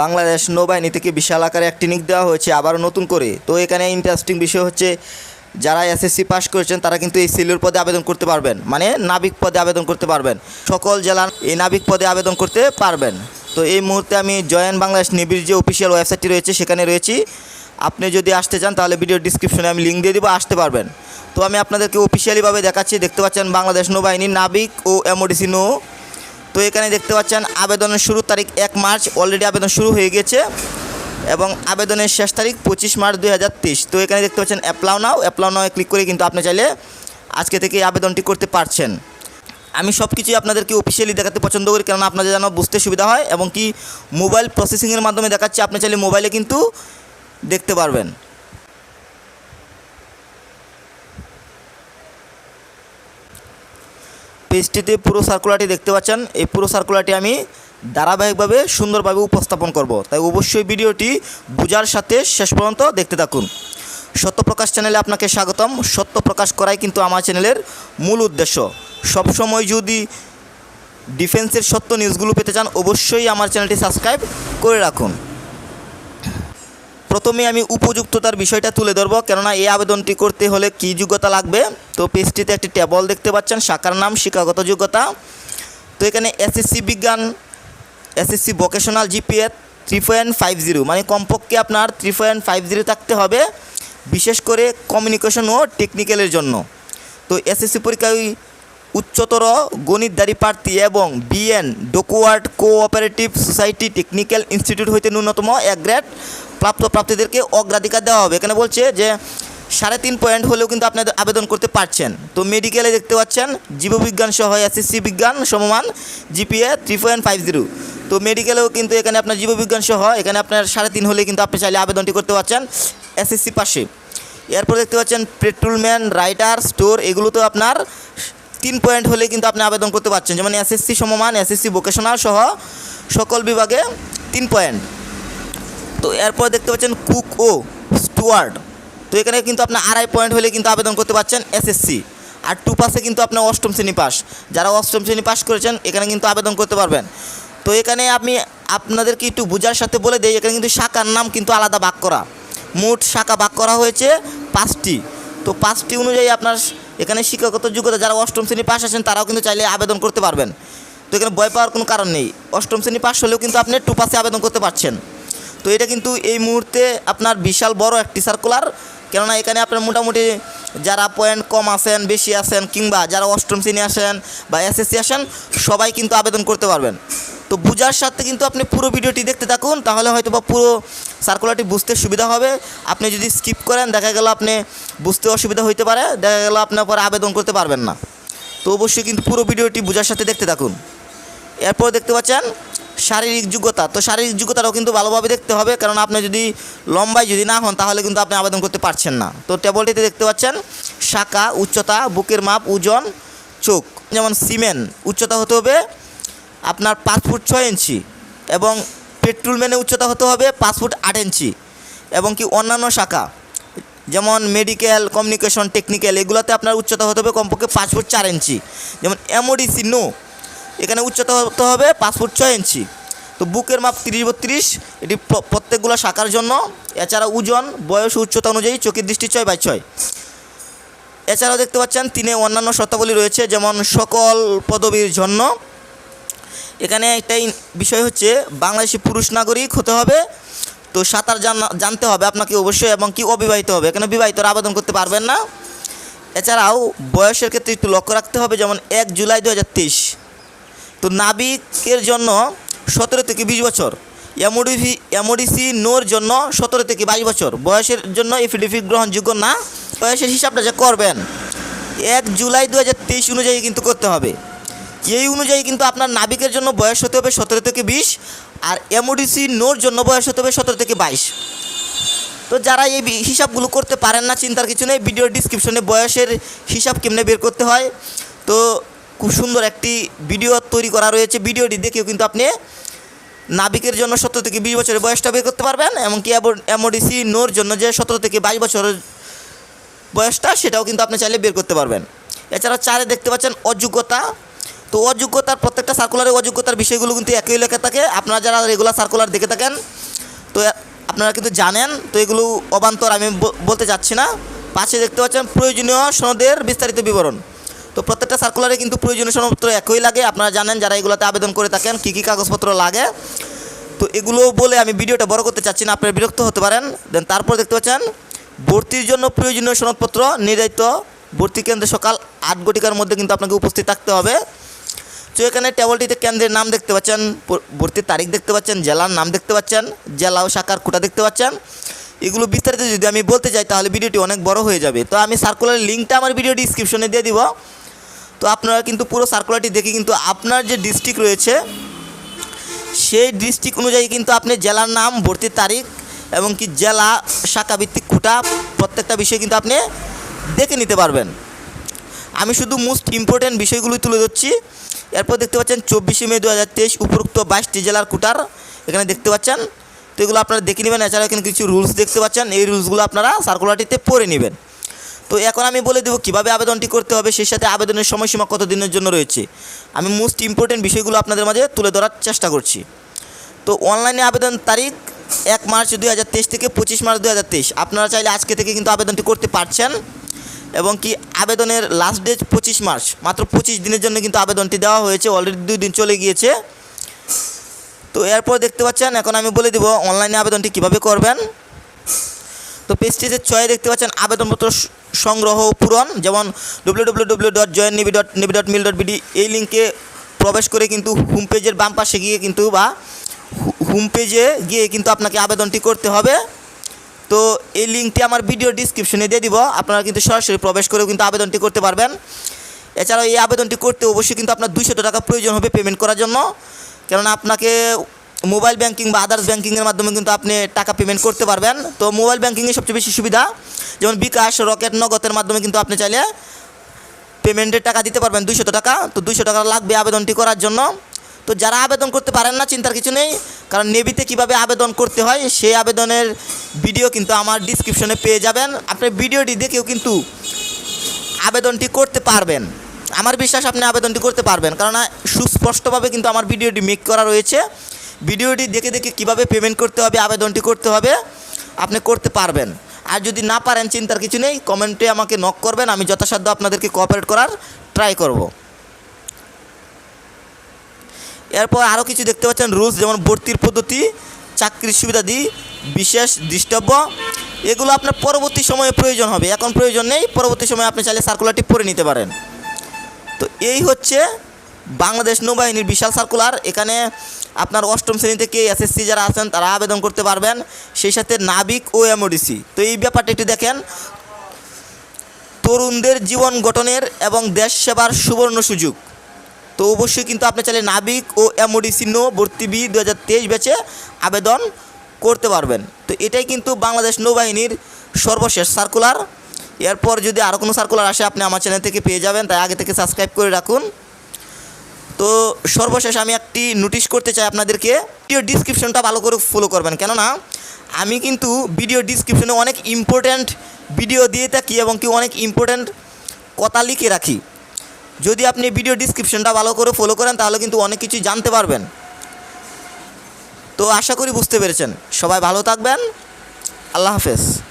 বাংলাদেশ নৌবাহিনী থেকে বিশাল আকারে একটি নিক দেওয়া হয়েছে, আবারও নতুন করে। তো এখানে ইন্টারেস্টিং বিষয় হচ্ছে, যারা এসএসসি পাস করেছেন, তারা কিন্তু এই সিলুর পদে আবেদন করতে পারবেন। মানে নাবিক পদে আবেদন করতে পারবেন। সকল জেলার এই নাবিক পদে আবেদন করতে পারবেন। তো এই মুহূর্তে আমি জয়েন বাংলাদেশ নেভির যে অফিসিয়াল ওয়েবসাইটটি রয়েছে, সেখানে রয়েছি। আপনি যদি আসতে চান, তাহলে ভিডিও ডিসক্রিপশনে আমি লিঙ্ক দিয়ে দিব, আসতে পারবেন। তো আমি আপনাদেরকে অফিসিয়ালিভাবে দেখাচ্ছি, দেখতে পাচ্ছেন বাংলাদেশ নৌবাহিনী নাবিক ও এমওডিসি নৌ তো এখানে দেখতে পাচ্ছেন আবেদনের শুরুর তারিখ এক মার্চ অলরেডি আবেদন শুরু হয়ে গেছে এবং আবেদনের শেষ তারিখ পঁচিশ মার্চ দুই হাজার তেইশ। তো এখানে দেখতে পাচ্ছেন অ্যাপ্লাও নাও অ্যাপ্লাও নাও ক্লিক করে কিন্তু আপনি চাইলে আজকে থেকে আবেদনটি করতে পারছেন। আমি সব কিছুই আপনাদেরকে অফিসিয়ালি দেখাতে পছন্দ করি কারণ আপনাদের যেন বুঝতে সুবিধা হয় এবং কি মোবাইল প্রসেসিংয়ের মাধ্যমে দেখাচ্ছি, আপনি চাইলে মোবাইলে কিন্তু দেখতে পারবেন। পেজটিতে পুরো সার্কুলারটি দেখতে পাচ্ছেন। এই পুরো সার্কুলারটি আমি ধারাবাহিকভাবে সুন্দরভাবে উপস্থাপন করব। তাই অবশ্যই ভিডিওটি বোঝার সাথে শেষ পর্যন্ত দেখতে থাকুন। সত্যপ্রকাশ চ্যানেলে আপনাকে স্বাগতম। সত্য প্রকাশ করাই কিন্তু আমার চ্যানেলের মূল উদ্দেশ্য। সবসময় যদি ডিফেন্সের সত্য নিউজগুলো পেতে চান, অবশ্যই আমার চ্যানেলটি সাবস্ক্রাইব করে রাখুন। প্রথমে আমি উপযুক্ততার বিষয়টা তুলে ধরবো, কেননা এই আবেদনটি করতে হলে কী যোগ্যতা লাগবে? তো পেজটিতে একটি টেবল দেখতে পাচ্ছেন, শাখার নাম, শিক্ষাগত যোগ্যতা। তো এখানে এসএসসি বিজ্ঞান SSC vocational GPA three point five zero মানে কমপক্ষে আপনার থ্রি পয়েন্ট ফাইভ জিরো থাকতে হবে, বিশেষ করে কমিউনিকেশন ও টেকনিক্যালের জন্য। তো এসএসসি পরীক্ষায় উচ্চতর গণিতধারী প্রার্থী এবং BN dockyard cooperative society technical institute হইতে ন্যূনতম এক গ্রেড প্রাপ্ত প্রাপ্তিদেরকে অগ্রাধিকার দেওয়া হবে। এখানে বলছে যে, সাড়ে তিন পয়েন্ট হলেও কিন্তু আপনাদের আবেদন করতে পারছেন। তো মেডিকেলে দেখতে পাচ্ছেন, জীববিজ্ঞান সহ এসএসসি বিজ্ঞান সমমান GPA three point five zero. তো মেডিকেলেও কিন্তু এখানে আপনার জীববিজ্ঞান সহ এখানে আপনার সাড়ে তিন হলে কিন্তু আপনি চাইলে আবেদনটি করতে পারছেন এসএসসি পাশে। এরপর দেখতে পাচ্ছেন, পেট্রোলম্যান, রাইটার, স্টোর, এগুলোতেও আপনার তিন পয়েন্ট হলে কিন্তু আপনি আবেদন করতে পারছেন। যেমন এসএসসি সমমান, এসএসসি ভোকেশনাল সহ সকল বিভাগে তিন পয়েন্ট। তো এরপর দেখতে পাচ্ছেন কুক ও স্টুয়ার্ড। তো এখানে কিন্তু আপনার আড়াই পয়েন্ট হলে কিন্তু আবেদন করতে পারছেন এসএসসি। আর টু পাসে কিন্তু আপনার অষ্টম শ্রেণি পাস। যারা অষ্টম শ্রেণি পাস করেছেন, এখানে কিন্তু আবেদন করতে পারবেন। তো এখানে আমি আপনাদেরকে একটু বোঝার সাথে বলে দিই, এখানে কিন্তু শাখার নাম কিন্তু আলাদা ভাগ করা। মোট শাখা ভাগ করা হয়েছে পাঁচটি। তো পাঁচটি অনুযায়ী আপনার এখানে শিক্ষাগত যোগ্যতা যারা অষ্টম শ্রেণি পাস আছেন, তারাও কিন্তু চাইলে আবেদন করতে পারবেন। তো এখানে ভয় পাওয়ার কোনো কারণ নেই। অষ্টম শ্রেণি পাশ হলেও কিন্তু আপনি টু পাসে আবেদন করতে পারছেন। তো এটা কিন্তু এই মুহূর্তে আপনার বিশাল বড় একটি সার্কুলার কেননা এখানে আপনার মোটামুটি যারা পয়েন্ট কম আছেন, বেশি আছেন, কিংবা যারা অষ্টম শ্রেণি আসেন বা এসএসসি আসেন সবাই কিন্তু আবেদন করতে পারবেন। তো বুঝার সাথে কিন্তু আপনি পুরো ভিডিওটি দেখতে থাকুন, তাহলে হয়তো বা পুরো সার্কুলারটি বুঝতে সুবিধা হবে। আপনি যদি স্কিপ করেন, দেখা গেল আপনি বুঝতে অসুবিধা হইতে পারে, দেখা গেল আপনার পরে আবেদন করতে পারবেন না। তো অবশ্যই কিন্তু পুরো ভিডিওটি বুঝার সাথে দেখতে থাকুন। এরপর দেখতে পাচ্ছেন, শারীরিক যোগ্যতা। তো শারীরিক যোগ্যতাটাও কিন্তু ভালোভাবে দেখতে হবে, কারণ আপনি যদি লম্বায় যদি না হন, তাহলে কিন্তু আপনি আবেদন করতে পারছেন না। তো টেবলটিতে দেখতে পাচ্ছেন, শাখা, উচ্চতা, বুকের মাপ, ওজন, চোখ। যেমন সিমেন্ট, উচ্চতা হতে হবে আপনার পাঁচ ফুট ছয় ইঞ্চি এবং পেট্রোল পেট্রোলম্যানের উচ্চতা হতে হবে পাঁচ ফুট আট ইঞ্চি এবং কি অন্যান্য শাখা, যেমন মেডিকেল কমিউনিকেশন টেকনিক্যাল এগুলোতে আপনার উচ্চতা হতে হবে কমপক্ষে পাঁচ ফুট চার ইঞ্চি। যেমন এমওডিসি নো এখানে উচ্চতা হতে হবে পাঁচ ফুট ছয় ইঞ্চি। তো বুকের মাপ তিরিশ বত্রিশ, এটি প্র- প্রত্যেকগুলো শাখার জন্য। এছাড়া ওজন, বয়স উচ্চতা অনুযায়ী চোখের দৃষ্টি ছয় বাই ছয়। এছাড়াও দেখতে পাচ্ছেন, তিনে অন্যান্য শর্তাবলী রয়েছে, যেমন সকল পদবীর জন্য এখানে একটাই বিষয় হচ্ছে, বাংলাদেশি পুরুষ নাগরিক হতে হবে। তো সাঁতার জানা জানতে হবে আপনাকে অবশ্যই এবং কি অবিবাহিত হবে। এখানে বিবাহিতরা আবেদন করতে পারবেন না। এছাড়াও বয়সের ক্ষেত্রে একটু লক্ষ্য রাখতে হবে, যেমন এক জুলাই দু হাজার তেইশ। তো নাবিকের জন্য সতেরো থেকে বিশ বছর। এমওডিভি এমওডিসি নোর জন্য সতেরো থেকে বাইশ বছর। বয়সের জন্য এফিডেভিট গ্রহণযোগ্য না। বয়সের হিসাবটা যে করবেন, এক জুলাই দু হাজার তেইশ অনুযায়ী কিন্তু করতে হবে। এই অনুযায়ী কিন্তু আপনার নাবিকের জন্য বয়স হতে হবে সতেরো থেকে বিশ, আর এমওডিসি নোর জন্য বয়স হতে হবে সতেরো থেকে বাইশ। তো যারা এই হিসাবগুলো করতে পারেন না, চিন্তার কিছু নেই ভিডিও ডিসক্রিপশনে বয়সের হিসাব কেমনে বের করতে হয়। তো খুব সুন্দর একটি ভিডিও তৈরি করা রয়েছে, ভিডিওটি দেখেও কিন্তু আপনি নাবিকের জন্য সতেরো থেকে বিশ বছরের বয়সটা বের করতে পারবেন, এমনকি এমওডিসি নোর জন্য যে সতেরো থেকে বাইশ বছরের বয়সটা, সেটাও কিন্তু আপনি চাইলে বের করতে পারবেন। এছাড়া চারে দেখতে পাচ্ছেন অযোগ্যতা তো অযোগ্যতার প্রত্যেকটা সার্কুলারের অযোগ্যতার বিষয়গুলো কিন্তু একই লেখা থাকে। আপনারা যারা রেগুলার সার্কুলার দেখে থাকেন, তো আপনারা কিন্তু জানেন, তো এগুলো অবান্তর আমি বলতে চাচ্ছি না। পাশে দেখতে পাচ্ছেন প্রয়োজনীয় সনদের বিস্তারিত বিবরণ। তো প্রত্যেকটা সার্কুলারে কিন্তু প্রয়োজনীয় সনদপত্র একই লাগে। আপনারা জানেন যারা এগুলোতে আবেদন করে থাকেন, কী কী কাগজপত্র লাগে। তো এগুলো বলে আমি ভিডিওটা বড় করতে চাচ্ছি না, আপনারা বিরক্ত হতে পারেন। দেন তারপর দেখতে পাচ্ছেন, ভর্তির জন্য প্রয়োজনীয় সনদপত্র নির্ধারিত। ভর্তি কেন্দ্রে সকাল আট ঘটিকার মধ্যে কিন্তু আপনাকে উপস্থিত থাকতে হবে। তো এখানে টেবলটিতে কেন্দ্রের নাম দেখতে পাচ্ছেন ভর্তির তারিখ দেখতে পাচ্ছেন, জেলার নাম দেখতে পাচ্ছেন, জেলা ও শাখার কোটা দেখতে পাচ্ছেন। এগুলো বিস্তারিত যদি আমি বলতে চাই, তাহলে ভিডিওটি অনেক বড় হয়ে যাবে। তো আমি সার্কুলার লিঙ্কটা আমার ভিডিও ডিসক্রিপশনে দিয়ে দিব। তো আপনারা কিন্তু পুরো সার্কুলারটি দেখে কিন্তু আপনার যে ডিস্ট্রিক্ট রয়েছে, সেই ডিস্ট্রিক্ট অনুযায়ী কিন্তু আপনি জেলার নাম, ভর্তির তারিখ এবং কি জেলা, শাখা ভিত্তিক কোটা প্রত্যেকটা বিষয় কিন্তু আপনি দেখে নিতে পারবেন। আমি শুধু মোস্ট ইম্পর্ট্যান্ট বিষয়গুলোই তুলে ধরছি। এরপর দেখতে পাচ্ছেন চব্বিশে মে দু হাজার তেইশ উপরোক্ত বাইশটি জেলার কোটার এখানে দেখতে পাচ্ছেন। তো এগুলো আপনারা দেখে নেবেন, এছাড়াও এখানে কিছু রুলস দেখতে পাচ্ছেন। এই রুলসগুলো আপনারা সার্কুলারটিতে পড়ে নেবেন। তো এখন আমি বলে দেবো কীভাবে আবেদনটি করতে হবে, সেই সাথে আবেদনের সময়সীমা কত দিনের জন্য রয়েছে। আমি মোস্ট ইম্পর্ট্যান্ট বিষয়গুলো আপনাদের মাঝে তুলে ধরার চেষ্টা করছি। তো অনলাইনে আবেদন তারিখ এক মার্চ দুই হাজার তেইশ থেকে পঁচিশ মার্চ দুই হাজার তেইশ। আপনারা চাইলে আজকে থেকে কিন্তু আবেদনটি করতে পারছেন। এবং কি আবেদনের লাস্ট ডেট পঁচিশ মার্চ, মাত্র পঁচিশ দিনের জন্য কিন্তু আবেদনটি দেওয়া হয়েছে অলরেডি দুই দিন চলে গিয়েছে। তো এরপর দেখতে পাচ্ছেন, এখন আমি বলে দেবো অনলাইনে আবেদনটি কীভাবে করবেন। তো পেজটিতে ছয়ে দেখতে পাচ্ছেন, আবেদনপত্র সংগ্রহ পূরণ, যেমন W W dot join dot BD এই লিঙ্কে প্রবেশ করে কিন্তু হোম পেজের বাম পাশে গিয়ে কিন্তু বা হোম পেজে গিয়ে কিন্তু আপনাকে আবেদনটি করতে হবে। তো এই লিঙ্কটি আমার ভিডিও ডিসক্রিপশনে দিয়ে দিব। আপনারা কিন্তু সরাসরি প্রবেশ করেও কিন্তু আবেদনটি করতে পারবেন। এছাড়াও এই আবেদনটি করতে অবশ্যই কিন্তু আপনার দুইশত টাকা প্রয়োজন হবে পেমেন্ট করার জন্য। কেননা আপনাকে মোবাইল ব্যাংকিং বা আদার্স ব্যাংকিংয়ের মাধ্যমে কিন্তু আপনি টাকা পেমেন্ট করতে পারবেন। তো মোবাইল ব্যাংকিংয়ে সবচেয়ে বেশি সুবিধা, যেমন বিকাশ, রকেট, নগদের মাধ্যমে কিন্তু আপনি চাইলে পেমেন্টের টাকা দিতে পারবেন দুইশত টাকা। তো দুইশো টাকা লাগবে আবেদনটি করার জন্য। তো যারা আবেদন করতে পারেন না, চিন্তার কিছু নেই। কারণ নেভিতে কীভাবে আবেদন করতে হয়, সেই আবেদনের ভিডিও কিন্তু আমার ডিসক্রিপশনে পেয়ে যাবেন। আপনি ভিডিওটি দেখেও কিন্তু আবেদনটি করতে পারবেন। আমার বিশ্বাস আপনি আবেদনটি করতে পারবেন। কারণ সুস্পষ্টভাবে কিন্তু আমার ভিডিওটি মেক করা রয়েছে। ভিডিওটি দেখে দেখে কীভাবে পেমেন্ট করতে হবে, আবেদনটি করতে হবে, আপনি করতে পারবেন। আর যদি না পারেন, চিন্তার কিছু নেই কমেন্টে আমাকে নক করবেন। আমি যথাসাধ্য আপনাদেরকে কোঅপারেট করার ট্রাই করব। এরপর আরও কিছু দেখতে পাচ্ছেন রুলস যেমন ভর্তির পদ্ধতি, চাকরির সুবিধাদি, বিশেষ দৃষ্টব্য এগুলো আপনার পরবর্তী সময়ে প্রয়োজন হবে। এখন প্রয়োজন নেই, পরবর্তী সময়ে আপনি চাইলে সার্কুলারটি পড়ে নিতে পারেন। তো এই হচ্ছে বাংলাদেশ নৌবাহিনীর বিশাল সার্কুলার এখানে আপনার অষ্টম শ্রেণি থেকে এসএসসি যারা আছেন, তারা আবেদন করতে পারবেন। সেই সাথে নাবিক ও এমওডিসি। তো এই ব্যাপারটা একটু দেখেন। তরুণদের জীবন গঠনের এবং দেশ সেবার সুবর্ণ সুযোগ। তো অবশ্যই কিন্তু আপনি চাইলে নাবিক ও এমওডিসি নো ভর্তি বি দু হাজার তেইশ ব্যাচে আবেদন করতে পারবেন। তো এটাই কিন্তু বাংলাদেশ নৌবাহিনীর সর্বশেষ সার্কুলার এরপর যদি আরও কোনো সার্কুলার আসে, আপনি আমার চ্যানেল থেকে পেয়ে যাবেন, তাই আগে থেকে সাবস্ক্রাইব করে রাখুন। তো সর্বশেষ আমি একটি নোটিশ করতে চাই আপনাদেরকে। ভিডিও ডিসক্রিপশনটা ভালো করে ফলো করবেন, কেননা আমি কিন্তু ভিডিও ডিসক্রিপশনে অনেক ইম্পর্ট্যান্ট ভিডিও দিয়ে থাকি এবং কি অনেক ইম্পর্ট্যান্ট কথা লিখে রাখি। যদি আপনি ভিডিও ডিসক্রিপশনটা ভালো করে ফলো করেন, তাহলে কিন্তু অনেক কিছু জানতে পারবেন। তো আশা করি বুঝতে পেরেছেন। সবাই ভালো থাকবেন। আল্লাহ হাফেজ।